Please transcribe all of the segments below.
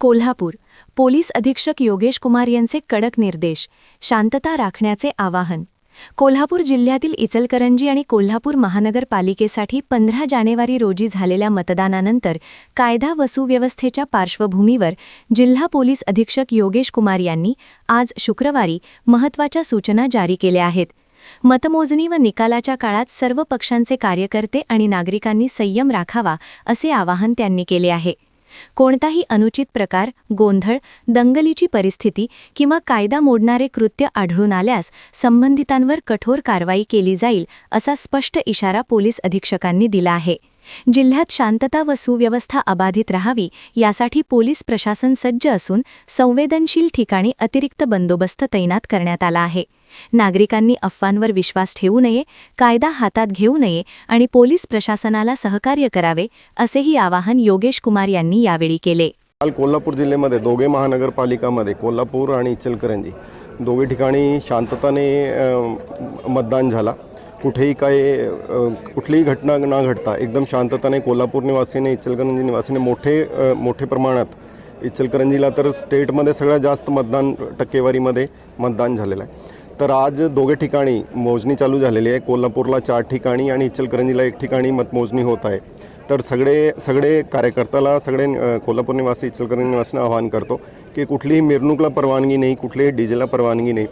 Kolhapur police अधीक्षक योगेश कुमार यांचे कडक निर्देश शांतता राखण्याचे आवाहन. कोल्हापूर जिल्ह्यातील इचलकरंजी आणि कोल्हापूर महानगरपालिकेसाठी पंधरा जानेवारी रोजी झालेल्या मतदानानंतर कायदा व सुव्यवस्थेच्या पार्श्वभूमीवर जिल्हा पोलीस अधीक्षक योगेश कुमार यांनी आज शुक्रवारी महत्त्वाच्या सूचना जारी केल्या आहेत. मतमोजणी व निकालाच्या काळात सर्व पक्षांचे कार्यकर्ते आणि नागरिकांनी संयम राखावा असे आवाहन त्यांनी केले आहे. कोणताही अनुचित प्रकार गोंधळ दंगलीची परिस्थिती किंवा कायदा मोडणारे कृत्य आढळून आल्यास संबंधितांवर कठोर कारवाई केली जाईल असा स्पष्ट इशारा पोलीस अधीक्षकांनी दिला आहे. जिल्ह्यात शांतता व सुव्यवस्था अबाधित राहावी यासाठी पोलीस प्रशासन सज्ज असून संवेदनशील ठिकाणी अतिरिक्त बंदोबस्त तैनात करण्यात आला आहे. नागरिकांनी अफवांवर विश्वास ठेवू नये कायदा हातात घेऊ नये आणि पोलीस प्रशासनाला सहकार्य करावे असेही आवाहन योगेश कुमार यांनी यावेळी केले. काल कोल्हापूर जिल्ह्यामध्ये दोघे महानगरपालिकामध्ये कोल्हापूर आणि इचलकरंजी दोघे ठिकाणी शांतताने मतदान झाला. कुठेही काही कुठलीही घटना न घडता एकदम शांतताने कोल्हापूर निवासीने इचलकरंजी निवासीने मोठे मोठे प्रमाणात इचलकरंजीला तर स्टेटमध्ये सगळ्यात जास्त मतदान टक्केवारीमध्ये मतदान झालेलं आहे. तर आज दोघे ठिकाणी मोजणी चालू झालेली आहे. कोल्हापूरला चार ठिकाणी आणि इचलकरंजीला एक ठिकाणी मतमोजणी होत आहे. तर सगळे सगळे कार्यकर्त्याला सगळे कोल्हापूर निवासी इचलकरंजी निवासींना आवाहन करतो की कुठलीही मिरवणूकला परवानगी नाही कुठलीही डीजेला परवानगी नाही.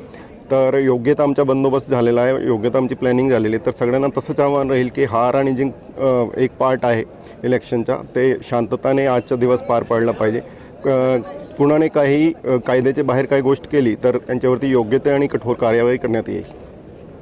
तर योग्यता आमचा बंदोबस्त झालेला आहे योग्यता आमची प्लॅनिंग झालेली आहे. तर सगळ्यांना तसंच आव्हान राहील की हार आणि जिंक एक पार्ट आहे इलेक्शनचा. ते शांतताने आजचा दिवस पार पाडला पाहिजे. क- कुणाने काही कायद्याच्या बाहेर काही गोष्ट केली तर त्यांच्यावरती योग्य ते आणि कठोर कार्यवाही करण्यात येईल.